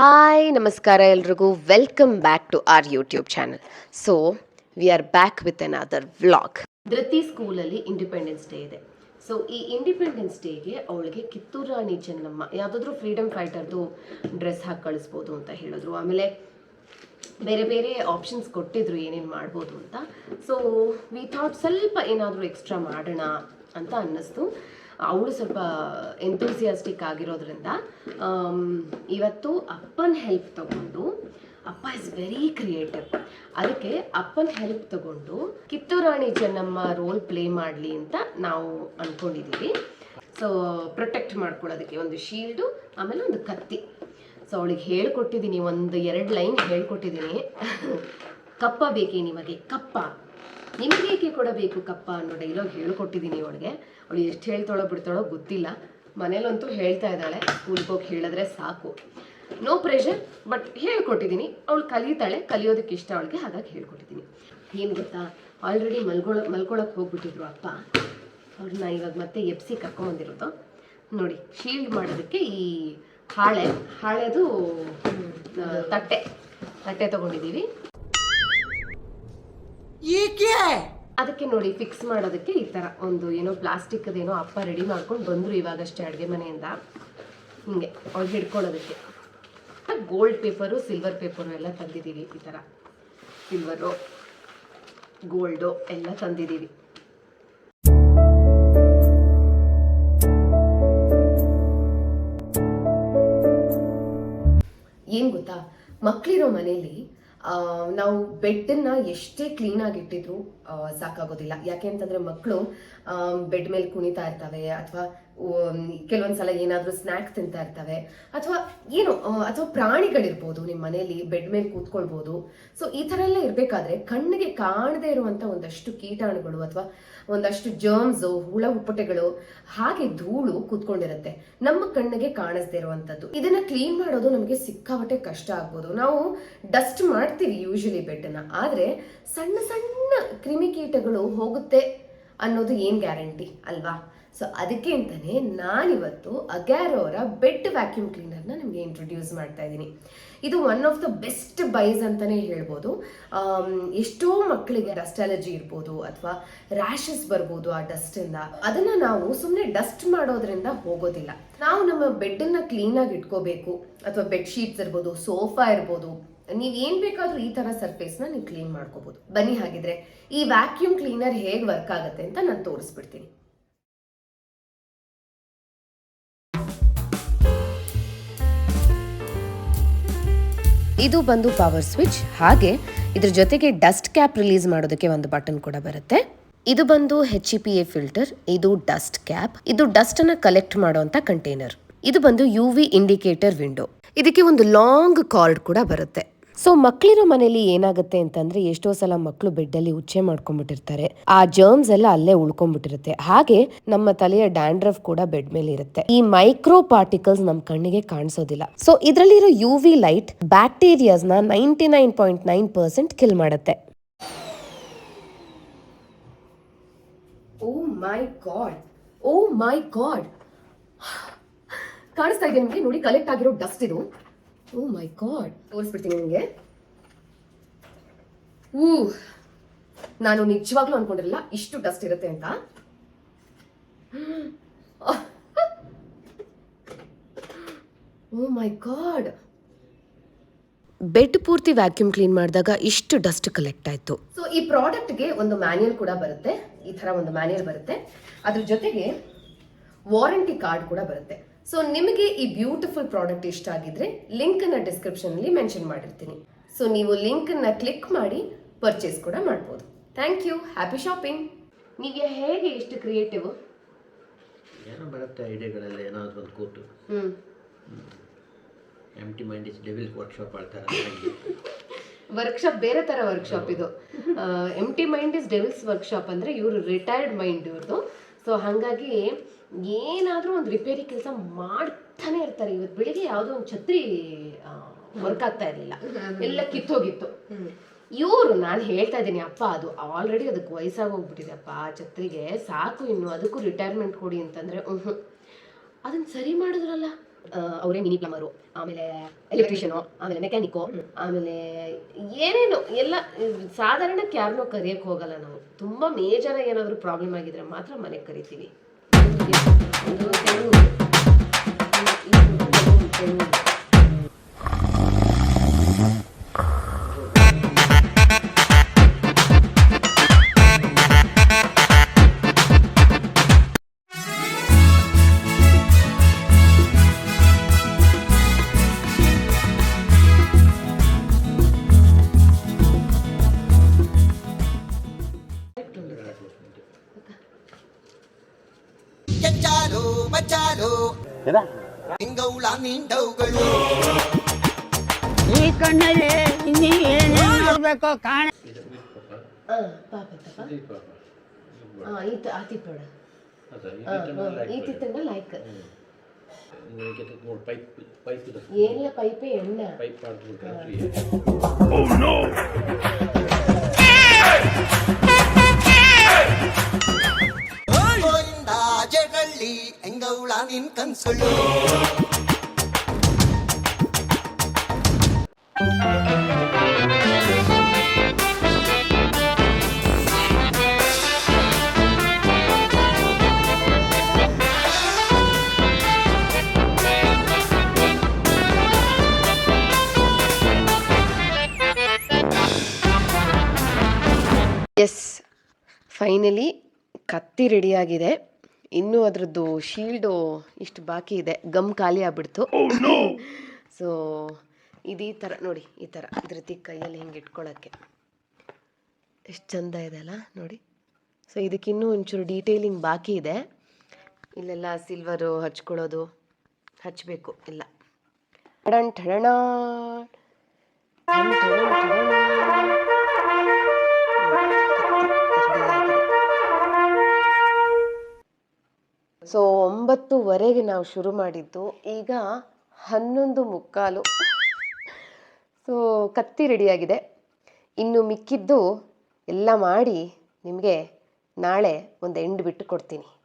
Hi, ನಮಸ್ಕಾರ ಎಲ್ರಿಗೂ. Welcome back to our YouTube channel so we are back with another vlog Dhriti ಸ್ಕೂಲಲ್ಲಿ independence day ಇದೆ. So ಈ independence ಡೇಗೆ ಅವಳಿಗೆ ಕಿತ್ತೂರು ರಾಣಿ ಚೆನ್ನಮ್ಮ, ಯಾವುದಾದ್ರೂ ಫ್ರೀಡಮ್ ಫೈಟರ್ದು ಡ್ರೆಸ್ ಹಾಕಿ ಕಳಿಸ್ಬೋದು ಅಂತ ಹೇಳಿದ್ರು. ಆಮೇಲೆ ಬೇರೆ ಬೇರೆ ಆಪ್ಷನ್ಸ್ ಕೊಟ್ಟಿದ್ರು ಏನೇನು ಮಾಡ್ಬೋದು ಅಂತ. ಸೊ ವಿ ಥಾಟ್ ಸ್ವಲ್ಪ ಏನಾದರೂ ಎಕ್ಸ್ಟ್ರಾ ಮಾಡೋಣ ಅಂತ ಅನ್ನಿಸ್ತು. ಅವಳು ಸ್ವಲ್ಪ ಎಂಥೂಸಿಯಾಸ್ಟಿಕ್ ಆಗಿರೋದ್ರಿಂದ ಇವತ್ತು ಅಪ್ಪನ ಹೆಲ್ಪ್ ತಗೊಂಡು, ಅಪ್ಪ ಇಸ್ ವೆರಿ ಕ್ರಿಯೇಟಿವ್ ಅದಕ್ಕೆ ಅಪ್ಪನ ಹೆಲ್ಪ್ ತಗೊಂಡು ಕಿತ್ತೂರಾಣಿ ಚೆನ್ನಮ್ಮ ರೋಲ್ ಪ್ಲೇ ಮಾಡಲಿ ಅಂತ ನಾವು ಅಂದ್ಕೊಂಡಿದ್ದೀವಿ ಸೊ ಪ್ರೊಟೆಕ್ಟ್ ಮಾಡ್ಕೊಳ್ಳೋದಕ್ಕೆ ಒಂದು ಶೀಲ್ಡು ಆಮೇಲೆ ಒಂದು ಕತ್ತಿ. ಸೊ ಅವಳಿಗೆ ಹೇಳ್ಕೊಟ್ಟಿದ್ದೀನಿ ಒಂದು ಎರಡು ಲೈನ್ ಹೇಳ್ಕೊಟ್ಟಿದ್ದೀನಿ ಕಪ್ಪ ಬೇಕೇ ನಿಮಗೆ? ಕಪ್ಪ. ನಿಮಗೇಕೆ ಕೊಡಬೇಕು ಕಪ್ಪ ಅನ್ನೋ ಡೈಲಾಗ್ ಹೇಳ್ಕೊಟ್ಟಿದ್ದೀನಿ ಅವಳಿಗೆ. ಅವಳು ಎಷ್ಟು ಹೇಳ್ತಾಳೋ ಬಿಡ್ತಾಳೋ ಗೊತ್ತಿಲ್ಲ. ಮನೇಲಂತೂ ಹೇಳ್ತಾ ಇದ್ದಾಳೆ. ಸ್ಕೂಲ್ಗೆ ಹೋಗಿ ಹೇಳಿದ್ರೆ ಸಾಕು. ನೋ ಪ್ರೆಷರ್ ಬಟ್ ಹೇಳ್ಕೊಟ್ಟಿದ್ದೀನಿ. ಅವಳು ಕಲಿತಾಳೆ. ಕಲಿಯೋದಕ್ಕೆ ಇಷ್ಟ ಅವಳಿಗೆ, ಹಾಗಾಗಿ ಹೇಳ್ಕೊಟ್ಟಿದ್ದೀನಿ. ಏನು ಗೊತ್ತಾ? ಆಲ್ರೆಡಿ ಮಲ್ಗೊಳ ಮಲ್ಕೊಳಕ್ಕೆ ಹೋಗ್ಬಿಟ್ಟಿದ್ರು ಅಪ್ಪ. ಅವ್ರನ್ನ ಇವಾಗ ಮತ್ತೆ ಎಪ್ಸಿ ಕರ್ಕೊಂಬಂದಿರೋದು. ನೋಡಿ ಶೀಲ್ಡ್ ಮಾಡೋದಕ್ಕೆ ಈ ಹಾಳೆ, ಹಾಳೆದು ತಟ್ಟೆ. ತಟ್ಟೆ ತಗೊಂಡಿದ್ದೀವಿ. ಅದಕ್ಕೆ ನೋಡಿ ಫಿಕ್ಸ್ ಮಾಡೋದಕ್ಕೆ ಈ ಥರ ಒಂದು ಏನೋ ಪ್ಲಾಸ್ಟಿಕ್ ಅದೇನೋ ಅಪ್ಪ ರೆಡಿ ಮಾಡ್ಕೊಂಡು ಬಂದರು ಇವಾಗಷ್ಟೇ ಅಡುಗೆ ಮನೆಯಿಂದ. ಹಿಂಗೆ ಅವ್ರು ಹಿಡ್ಕೊಳ್ಳೋದಕ್ಕೆ. ಗೋಲ್ಡ್ ಪೇಪರು ಸಿಲ್ವರ್ ಪೇಪರು ಎಲ್ಲ ತಂದಿದ್ದೀವಿ ಈ ಥರ. ಸಿಲ್ವರು ಗೋಲ್ಡು ಎಲ್ಲ ತಂದಿದ್ದೀವಿ. ಏನು ಗೊತ್ತಾ? ಮಕ್ಕಳಿರೋ ಮನೆಯಲ್ಲಿ ನಾವು ಬೆಡ್ಡನ್ನು ಎಷ್ಟೇ ಕ್ಲೀನಾಗಿ ಇಟ್ಟಿದ್ರು ಸಾಕಾಗೋದಿಲ್ಲ. ಯಾಕೆ ಅಂತಂದ್ರೆ ಮಕ್ಕಳು ಬೆಡ್ ಮೇಲೆ ಕುಣಿತಾ ಇರ್ತವೆ ಅಥವಾ ಕೆಲವೊಂದ್ಸಲ ಏನಾದರೂ ಸ್ನ್ಯಾಕ್ಸ್ ತಿಂತಾ ಇರ್ತವೆ. ಅಥವಾ ಏನು ಅಥವಾ ಪ್ರಾಣಿಗಳಿರ್ಬೋದು ನಿಮ್ಮ ಮನೆಯಲ್ಲಿ ಬೆಡ್ ಮೇಲೆ ಕೂತ್ಕೊಳ್ಬೋದು. ಸೊ ಈ ಥರ ಎಲ್ಲ ಇರಬೇಕಾದ್ರೆ ಕಣ್ಣಿಗೆ ಕಾಣದೇ ಇರುವಂಥ ಒಂದಷ್ಟು ಕೀಟಾಣುಗಳು ಅಥವಾ ಒಂದಷ್ಟು ಜರ್ಮ್ಸ್ ಹುಳ ಹುಪ್ಪಟೆಗಳು ಹಾಗೆ ಧೂಳು ಕೂತ್ಕೊಂಡಿರುತ್ತೆ. ನಮ್ಮ ಕಣ್ಣಿಗೆ ಕಾಣಿಸ್ದೇ ಇರುವಂತದ್ದು. ಇದನ್ನ ಕ್ಲೀನ್ ಮಾಡೋದು ನಮಗೆ ಸಿಕ್ಕಾಪಟ್ಟೆ ಕಷ್ಟ ಆಗ್ಬೋದು. ನಾವು ಡಸ್ಟ್ ಮಾಡ್ತೀವಿ ಯೂಶಲಿ ಬೆಡ್ನ ಆದ್ರೆ ಸಣ್ಣ ಸಣ್ಣ ಕ್ರಿಮಿಕೀಟಗಳು ಹೋಗುತ್ತೆ ಅನ್ನೋದು ಏನು ಗ್ಯಾರಂಟಿ ಅಲ್ವಾ? ಸೊ ಅದಕ್ಕೆ ಅಂತಾನೆ ನಾನಿವತ್ತು ಅಗ್ಯಾರೋ ಬೆಡ್ ವ್ಯಾಕ್ಯೂಮ್ ಕ್ಲೀನರ್ನ ನಿಮಗೆ ಇಂಟ್ರೊಡ್ಯೂಸ್ ಮಾಡ್ತಾ ಇದ್ದೀನಿ. ಇದು one of the best buys ಅಂತಾನೆ ಹೇಳ್ಬೋದು. ಎಷ್ಟೋ ಮಕ್ಕಳಿಗೆ ಡಸ್ಟ್ ಅಲರ್ಜಿ ಇರ್ಬೋದು ಅಥವಾ ರ್ಯಾಷಸ್ ಬರ್ಬೋದು ಆ ಡಸ್ಟಿಂದ ಅದನ್ನ ನಾವು ಸುಮ್ಮನೆ ಡಸ್ಟ್ ಮಾಡೋದ್ರಿಂದ ಹೋಗೋದಿಲ್ಲ. ನಾವು ನಮ್ಮ ಬೆಡ್ಡನ್ನು ಕ್ಲೀನಾಗಿ ಇಟ್ಕೋಬೇಕು. ಅಥವಾ ಬೆಡ್ ಶೀಟ್ಸ್ ಇರ್ಬೋದು ಸೋಫಾ ಇರ್ಬೋದು. ನೀವು ಏನ್ ಬೇಕಾದರೂ ಈ ತರ ಸರ್ಫೇಸ್ನ ನೀವು ಕ್ಲೀನ್ ಮಾಡ್ಕೋಬಹುದು ಬನ್ನಿ ಹಾಗಿದ್ರೆ ಈ ವ್ಯಾಕ್ಯೂಮ್ ಕ್ಲೀನರ್ ಹೇಗೆ ವರ್ಕ್ ಆಗುತ್ತೆ ಅಂತ ನಾನು ತೋರಿಸ್ಬಿಡ್ತೀನಿ. ಇದು ಬಂದು ಪವರ್ ಸ್ವಿಚ್ ಹಾಗೆ ಇದ್ರ ಜೊತೆಗೆ ಡಸ್ಟ್ ಕ್ಯಾಪ್ ರಿಲೀಸ್ ಮಾಡೋದಕ್ಕೆ ಒಂದು ಬಟನ್ ಕೂಡ ಬರುತ್ತೆ. ಇದು ಬಂದು H E P A filter ಇದು ಡಸ್ಟ್ ಕ್ಯಾಪ್ ಇದು ಡಸ್ಟ್ ಅನ್ನ ಕಲೆಕ್ಟ್ ಮಾಡುವಂತ ಕಂಟೈನರ್ ಇದು ಬಂದು ಯು ವಿ ಇಂಡಿಕೇಟರ್ ವಿಂಡೋ ಇದಕ್ಕೆ ಒಂದು ಲಾಂಗ್ ಕಾರ್ಡ್ ಕೂಡ ಬರುತ್ತೆ. ಸೊ ಮಕ್ಕಳಿರೋ ಮನೇಲಿ ಏನಾಗುತ್ತೆ ಅಂತಂದ್ರೆ ಎಷ್ಟೋ ಸಲ ಮಕ್ಕಳು ಬೆಡ್ಡಲ್ಲಿ ಉಚ್ಚೆ ಮಾಡ್ಕೊಂಡ್ಬಿಟ್ಟಿರ್ತಾರೆ ಆ ಜರ್ಮ್ಸ್ ಎಲ್ಲ ಅಲ್ಲೇ ಉಳ್ಕೊಂಡ್ಬಿಟ್ಟಿರುತ್ತೆ ಹಾಗೆ ನಮ್ಮ ತಲೆಯ ಡ್ಯಾಂಡ್ರಫ್ ಕೂಡ ಬೆಡ್ ಮೇಲೆ ಇರುತ್ತೆ. ಈ ಮೈಕ್ರೋ ಪಾರ್ಟಿಕಲ್ಸ್ ನಮ್ ಕಣ್ಣಿಗೆ ಕಾಣಿಸೋದಿಲ್ಲ. So ಇದರಲ್ಲಿರೋ U V light bacterias ninety nine point nine percent kill ಮಾಡುತ್ತೆ. Oh my god O my god ಕಾಣಿಸ್ತಾ ಇದೆ ನಿಮಗೆ? ನೋಡಿ ಕಲೆಕ್ಟ್ ಆಗಿರೋ ಡಸ್ಟ್ ಇದು. ಓ ಮೈ ಗಾಡ್ ತೋರಿಸ್ಬಿಡ್ತೀನಿ ನಿಮಗೆ. ಊ ನಾನು ನಿಜವಾಗ್ಲೂ ಅನ್ಕೊಂಡಿರಲಿಲ್ಲ ಇಷ್ಟು ಡಸ್ಟ್ ಇರುತ್ತೆ ಅಂತ. ಓ ಮೈ ಗಾಡ್ ಬೆಡ್ ಪೂರ್ತಿ ವ್ಯಾಕ್ಯೂಮ್ ಕ್ಲೀನ್ ಮಾಡಿದಾಗ ಇಷ್ಟು ಡಸ್ಟ್ ಕಲೆಕ್ಟ್ ಆಯಿತು. ಸೊ ಈ ಪ್ರಾಡಕ್ಟ್ಗೆ ಒಂದು ಮ್ಯಾನ್ಯಲ್ ಕೂಡ ಬರುತ್ತೆ. ಈ ತರ ಒಂದು ಮ್ಯಾನ್ಯಲ್ ಬರುತ್ತೆ. ಅದ್ರ ಜೊತೆಗೆ ವಾರಂಟಿ ಕಾರ್ಡ್ ಕೂಡ ಬರುತ್ತೆ. ಸೊ ನಿಮಗೆ ಈ ಬ್ಯೂಟಿಫುಲ್ ಪ್ರಾಡಕ್ಟ್ ಇಷ್ಟ ಆಗಿದ್ರೆ ಲಿಂಕ್ ಅನ್ನ ಡಿಸ್ಕ್ರಿಪ್ಷನ್ ಅಲ್ಲಿ ಮೆನ್ಷನ್ ಮಾಡಿರ್ತೀನಿ. ಸೊ ನೀವು ಲಿಂಕ್ ಅನ್ನ ಕ್ಲಿಕ್ ಮಾಡಿ ಪರ್ಚೇಸ್ ಕೂಡ ಮಾಡ್ಬೋದು. ಥ್ಯಾಂಕ್ ಯು ಹ್ಯಾಪಿ ಶಾಪಿಂಗ್ ನೀವು ಹೇಗೆ ಇಷ್ಟು ಕ್ರಿಯೇಟಿವ್ ಏನೋ ಬರುತ್ತೆ ಐಡಿಯಾಗಳೆಲ್ಲ ಏನಾದರೂ ಒಂದು ಕೂತು. ಹ್ಮ್. M T mind is devil workshop ಆಡ್ತಾರೆ ವರ್ಕ್ಶಾಪ್ ಬೇರೆ ತರ ವರ್ಕ್ಶಾಪ್ ಇದು. M T mind is devil's workshop ಅಂದ್ರೆ ಇವರು ರಿಟೈರ್ಡ್ ಮೈಂಡ್ ಇವ್ರದ್ದು ಸೊ ಹಾಗಾಗಿ ಏನಾದರೂ ಒಂದು ರಿಪೇರಿ ಕೆಲಸ ಮಾಡ್ತಾನೆ ಇರ್ತಾರೆ. ಇವತ್ತು ಬೆಳಿಗ್ಗೆ ಯಾವುದೋ ಒಂದು ಛತ್ರಿ ವರ್ಕ್ ಆಗ್ತಾ ಇರಲಿಲ್ಲ. ಎಲ್ಲ ಕಿತ್ತೋಗಿತ್ತು. ಇವರು ನಾನು ಹೇಳ್ತಾ ಇದ್ದೀನಿ ಅಪ್ಪ ಅದು ಆಲ್ರೆಡಿ ಅದಕ್ಕೆ ವಯಸ್ಸಾಗಿ ಹೋಗ್ಬಿಟ್ಟಿದೆ ಅಪ್ಪ ಆ ಛತ್ರಿಗೆ ಸಾಕು ಇನ್ನು ಅದಕ್ಕೂ ರಿಟೈರ್ಮೆಂಟ್ ಕೊಡಿ ಅಂತಂದ್ರೆ ಹ್ಞೂ ಅದನ್ನ ಸರಿ ಮಾಡಿದ್ರಲ್ಲ. ಅವರೇ ಮಿನಿ ಪ್ಲಮರು ಆಮೇಲೆ ಎಲೆಕ್ಟ್ರಿಷಿಯನು ಆಮೇಲೆ ಮೆಕ್ಯಾನಿಕ್ಕು ಆಮೇಲೆ ಏನೇನು ಎಲ್ಲ ಸಾಧಾರಣಕ್ಕೆ ಯಾರನ್ನೂ ಕರೆಯೋಕ್ಕೆ ಹೋಗಲ್ಲ ನಾವು. ತುಂಬ ಮೇಜರ್ ಏನಾದರೂ ಪ್ರಾಬ್ಲಮ್ ಆಗಿದ್ರೆ ಮಾತ್ರ ಮನೆಗೆ ಕರಿತೀವಿ. ಒಂದು ತೆಂಗು, ಒಂದು ತೆಂಗು. ಕೆಚ್ಚಾಲು ಬಚ್ಚಾಲು ಹಿಂಗೌಳ ನಿಂಡವುಗಳು. ಈ ಕಣ್ಣಲ್ಲಿ ನೀ ಏನೇ ನೋಡ್ಬೇಕೋ ಕಾಣ ಏನಿಲ್ಲ ಪೈಪೇ ಎಣ್ಣೆ. ಪೈಪ್ ಮಾಡ್ಬಿಟ್ರೆ ನಿನ್ ಕನ್ಸುಳು ಎಸ್ ಫೈನಲಿ ಕತ್ತಿ ರೆಡಿಯಾಗಿದೆ ಇನ್ನೂ ಅದರದ್ದು ಶೀಲ್ಡು ಇಷ್ಟು ಬಾಕಿ ಇದೆ. ಗಮ್ ಖಾಲಿ ಆಗ್ಬಿಡ್ತು. ಸೊ ಇದು ಈ ಥರ ನೋಡಿ ಈ ಥರ. ಧೃತಿ ಕೈಯಲ್ಲಿ ಹಿಂಗೆ ಇಟ್ಕೊಳ್ಳೋಕ್ಕೆ ಎಷ್ಟು ಚಂದ ಇದೆ ಅಲ್ಲ ನೋಡಿ. ಸೊ ಇದಕ್ಕಿನ್ನೂ ಒಂಚೂರು ಡೀಟೇಲಿಂಗ್ ಬಾಕಿ ಇದೆ. ಇಲ್ಲೆಲ್ಲ ಸಿಲ್ವರು ಹಚ್ಕೊಳ್ಳೋದು ಹಚ್ಚಬೇಕು ಇಲ್ಲ ಟಡನ್ ಟಡಣ ಸೊ ಒಂಬತ್ತುವರೆಗೆ ನಾವು ಶುರು ಮಾಡಿದ್ದು. ಈಗ ಹನ್ನೊಂದು ಮುಕ್ಕಾಲು. ಸೊ ಕತ್ತಿ ರೆಡಿಯಾಗಿದೆ. ಇನ್ನು ಮಿಕ್ಕಿದ್ದು ಎಲ್ಲ ಮಾಡಿ ನಿಮಗೆ ನಾಳೆ ಒಂದು ಎಂಡ್ ಬಿಟ್ಟು ಕೊಡ್ತೀನಿ.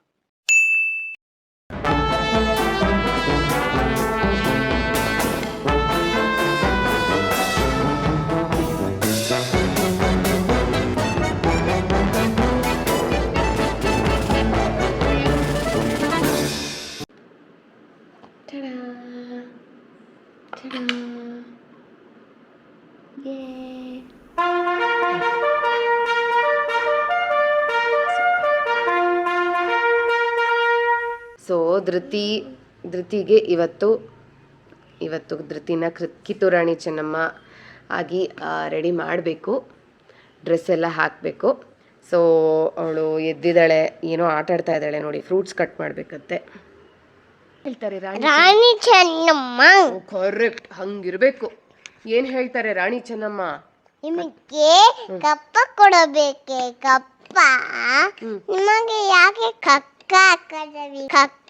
ಧೃತಿ ಧೃತಿಗೆ ಇವತ್ತು ಇವತ್ತು ಧೃತಿನ ಕಿತ್ತೂರಾಣಿ ಚೆನ್ನಮ್ಮ ಆಗಿ ರೆಡಿ ಮಾಡಬೇಕು. ಡ್ರೆಸ್ ಎಲ್ಲ ಹಾಕಬೇಕು. ಸೊ ಅವಳು ಎದ್ದಿದ್ದಾಳೆ ಏನೋ ಆಟ ಆಡ್ತಾ ಇದ್ದಾಳೆ ನೋಡಿ ಫ್ರೂಟ್ಸ್ ಕಟ್ ಮಾಡಬೇಕಂತೆ. ಹೇಳ್ತಾರೆ ರಾಣಿ ಚೆನ್ನಮ್ಮ. ಕರೆಕ್ಟ್ ಹಂಗಿರ್ಬೇಕು. ಏನ್ ಹೇಳ್ತಾರೆ ರಾಣಿ ಚೆನ್ನಮ್ಮ? ನಿಮಗೆ ಕಪ್ಪ ಕೊಡಬೇಕೆ ಕಪ್ಪ? ನಿಮಗೆ ಯಾಕೆ ಕಕ್ಕ ಕಕ್ಕ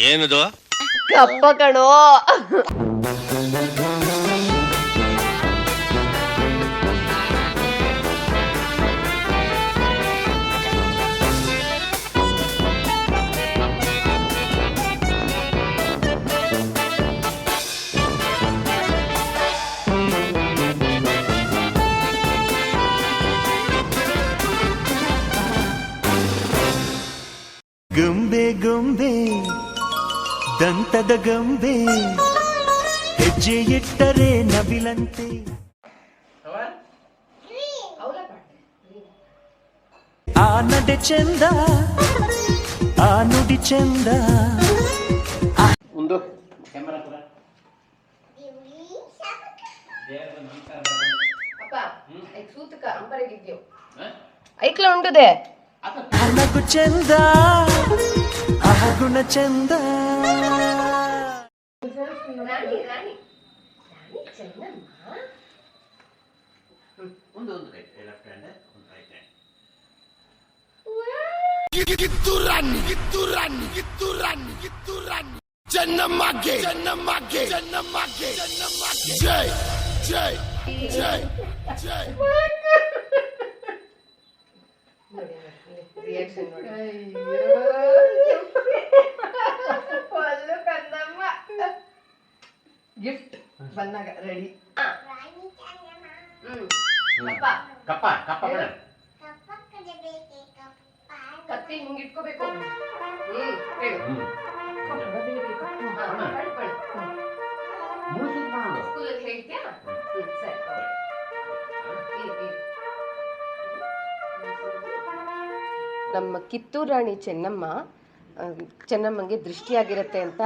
ಏನದು? ಕಪ್ಪ ಕಣೋ. ದಂತದ ಗೊಂಬೆ ಹೆಜ್ಜೆ ಇಟ್ಟರೆ ನವಿಲಂತೆ ಆ ನಡೆ ಚಂದ ಆ ನುಡಿ ಚಂದ ಒಂದು ಕ್ಯಾಮರಾ ಕೂಡ ಅಪ್ಪ ಸೂತಕ ಅಂಬರಗಿದ್ಯೋ ಐಕ್ಲ ಉಂಟದೆ ಆ ನಗು ಚಂದ ಆ ಗುಣ ಚಂದ ರಾಣಿ ರಾಣಿ ರಾಣಿ ಚೆನ್ನಮ್ಮ. ಒಂದು ಒಂದು ರೈಟ್ ಲೆಫ್ಟ್ ಹ್ಯಾಂಡ್ ಒಂದು ರೈಟ್ ಹ್ಯಾಂಡ್ ಚೆನ್ನಮ್ಮಗೆ ಚೆನ್ನಮ್ಮಗೆ ಚೆನ್ನಮ್ಮಗೆ ಚೆನ್ನಮ್ಮಗೆ. ಜೈ ಜೈ ಜೈ ಜೈ. ರಿಯಾಕ್ಷನ್ ನೋಡಿ. ಗಿಫ್ಟ್ ಬಂದಾಗ ರೆಡಿ ಕಪ್ಪ. ಕಪ್ಪ ಬೇಡ ಕತ್ತಿ ಹಿಂಗ್ ಇಟ್ಕೋಬೇಕು. ಹ್ಮ್. ಹೇಳು. ಸ್ಕೂಲಲ್ಲಿ ಹೇಳ್ತೀಯಾ? ಸರಿ. ನಮ್ಮ ಕಿತ್ತೂರು ರಾಣಿ ಚೆನ್ನಮ್ಮ ಚೆನ್ನಮ್ಮಂಗೆ ದೃಷ್ಟಿಯಾಗಿರುತ್ತೆ ಅಂತ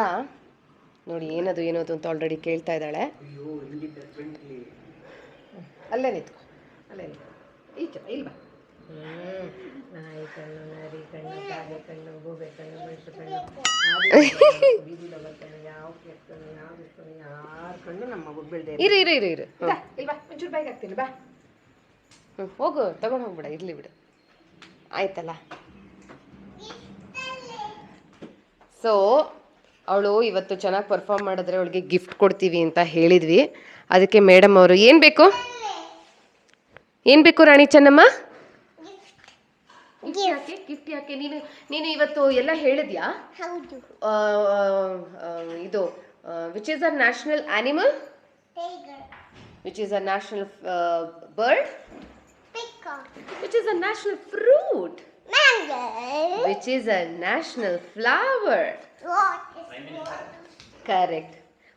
ನೋಡಿ ಏನದು ಏನದು ಅಂತ ಆಲ್ರೆಡಿ ಕೇಳ್ತಾ ಇದ್ದಾಳೆ. ಅಲ್ಲೇ. ನಿಂತ್ಕೊ ಅಲ್ಲೇ ಈಚೆ ಬಾ, ಇಲ್ಲಿ ಬಾ. ನಾಯಿ ಕಣ್ಣು ನರಿ ಕಣ್ಣು ಕಾಗೆ ಕಣ್ಣು ಗೂಬೆ ಕಣ್ಣು ಮೆಣಸು ಕಣ್ಣು. ಬೀದಿలో ಬರ್ತಾನೆ ಯಾವ ಕೆತ್ತನು ಯಾವ ಇರ್ತಾನೆ ಯಾರ ಕಣ್ಣು ನಮ್ಮ ಮಗು ಬೀಳ್ದೆ ಇರು ಇರು ಇರು ಇರು ಇಲ್ವಾ ಒಂಚೂರು ಹಾಕ್ತೀನಿ ಬಾ ಹ್ಞೂ ಹೋಗು ತಗೊಂಡು ಹೋಗ್ಬಿಡ ಇರ್ಲಿ ಬಿಡು. ಆಯ್ತಲ್ಲ? ಸೊ ಅವಳು ಇವತ್ತು ಚೆನ್ನಾಗಿ ಪರ್ಫಾರ್ಮ್ ಮಾಡಿದ್ರೆ ಅವಳಿಗೆ ಗಿಫ್ಟ್ ಕೊಡ್ತೀವಿ ಅಂತ ಹೇಳಿದ್ವಿ. ಅದಕ್ಕೆ ಮೇಡಮ್ ಅವರು ಏನು ಬೇಕು? ಏನು ಬೇಕು ರಾಣಿ ಚೆನ್ನಮ್ಮ? ಗಿಫ್ಟ್ ಯಾಕೆ? ಗಿಫ್ಟ್ ಯಾಕೆ? ನೀನು ನೀನು ಇವತ್ತು ಎಲ್ಲ ಹೇಳಿದ್ಯಾ? ಇದು which is our national animal which which is national bird which bird, uh national fruit which national uh national which is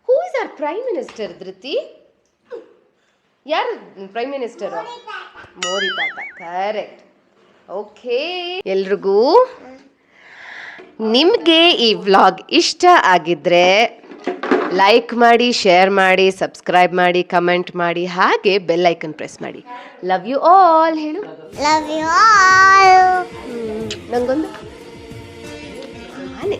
who is our prime minister Dhriti? ಯಾರು ಪ್ರೈಮ್ ಮಿನಿಸ್ಟರ್ ಮೋದಿ ತಾತ ಕರೆಕ್ಟ್ ಓಕೆ ಎಲ್ರಿಗೂ? ನಿಮಗೆ ಈ vlog ಇಷ್ಟ ಆಗಿದ್ರೆ like ಮಾಡಿ share ಮಾಡಿ subscribe ಮಾಡಿ ಕಮೆಂಟ್ ಮಾಡಿ ಹಾಗೆ ಬೆಲ್ ಐಕನ್ ಪ್ರೆಸ್ ಮಾಡಿ. ಲವ್ ಯು ಆಲ್ ಹೇಳು. ಲವ್ ಯು ಆಲ್ ನಂಗೊಂದು? ಆನೆ